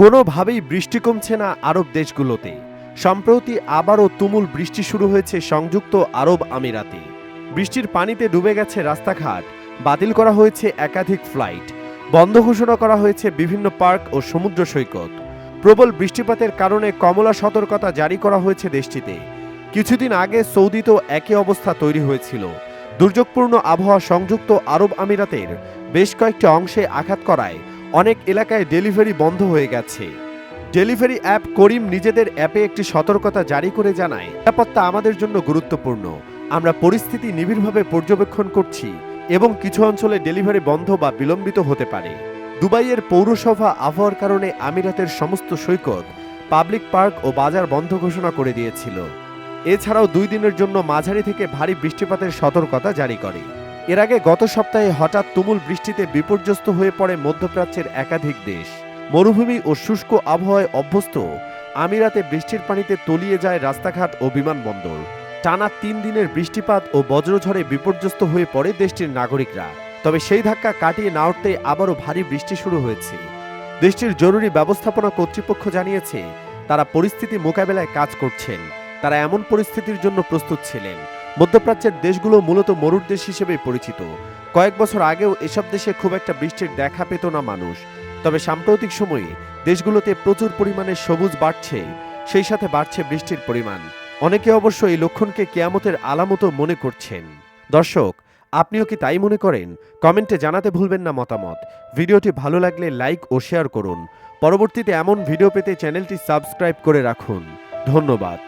কোনোভাবেই বৃষ্টি কমছে না আরব দেশগুলোতে। সম্প্রতি আবারও তুমুল বৃষ্টি শুরু হয়েছে সংযুক্ত আরব আমিরাতে। বৃষ্টির পানিতে ডুবে গেছে রাস্তাঘাট, বাতিল করা হয়েছে একাধিক ফ্লাইট, বন্ধ ঘোষণা করা হয়েছে বিভিন্ন পার্ক ও সমুদ্র সৈকত। প্রবল বৃষ্টিপাতের কারণে কমলা সতর্কতা জারি করা হয়েছে দেশটিতে। কিছুদিন আগে সৌদিতেও একই অবস্থা তৈরি হয়েছিল। দুর্যোগপূর্ণ আবহাওয়া সংযুক্ত আরব আমিরাতের বেশ কয়েকটি অংশে আঘাত করায় অনেক এলাকায় ডেলিভারি বন্ধ হয়ে গেছে। ডেলিভারি অ্যাপ করিম নিজেদের অ্যাপে একটি সতর্কতা জারি করে জানায়, নিরাপত্তা আমাদের জন্য গুরুত্বপূর্ণ। আমরা পরিস্থিতি নিবিড়ভাবে পর্যবেক্ষণ করছি এবং কিছু অঞ্চলে ডেলিভারি বন্ধ বা বিলম্বিত হতে পারে। দুবাইয়ের পৌরসভা আবহাওয়ার কারণে আমিরাতের সমস্ত সৈকত, পাবলিক পার্ক ও বাজার বন্ধ ঘোষণা করে দিয়েছিল। এছাড়াও দুই দিনের জন্য মাঝারি থেকে ভারী বৃষ্টিপাতের সতর্কতা জারি করে। এর আগে গত সপ্তাহে হঠাৎ তুমুল বৃষ্টিতে বিপর্যস্ত হয়ে পড়ে মধ্যপ্রাচ্যের একাধিক দেশ। মরুভূমি ও শুষ্ক আবহাওয়ায় অভ্যস্ত, আমিরাতে বৃষ্টির পানিতে তলিয়ে যায় রাস্তাঘাট ও বিমানবন্দর। টানা তিন দিনের বৃষ্টিপাত ও বজ্রঝড়ে বিপর্যস্ত হয়ে পড়ে দেশটির নাগরিকরা। তবে সেই ধাক্কা কাটিয়ে না উঠতে আবারও ভারী বৃষ্টি শুরু হয়েছে। দেশটির জরুরি ব্যবস্থাপনা কর্তৃপক্ষ জানিয়েছে, তারা পরিস্থিতি মোকাবেলায় কাজ করছেন। তারা এমন পরিস্থিতির জন্য প্রস্তুত ছিলেন। মধ্যপ্রাচ্যের দেশগুলো মূলত মরুর দেশ হিসেবে পরিচিত। কয়েক বছর আগেও এসব দেশে খুব একটা বৃষ্টির দেখা পেত না মানুষ। তবে সাম্প্রতিক সময়ে দেশগুলোতে প্রচুর পরিমাণে সবুজ বাড়ছে সেই সাথে বাড়ছে বৃষ্টির পরিমাণ। অনেকে অবশ্য এই লক্ষণকে কেয়ামতের আলামতো মনে করছেন। দর্শক, আপনিও কি তাই মনে করেন? কমেন্টে জানাতে ভুলবেন না মতামত। ভিডিওটি ভালো লাগলে লাইক ও শেয়ার করুন। পরবর্তীতে এমন ভিডিও পেতে চ্যানেলটি সাবস্ক্রাইব করে রাখুন। ধন্যবাদ।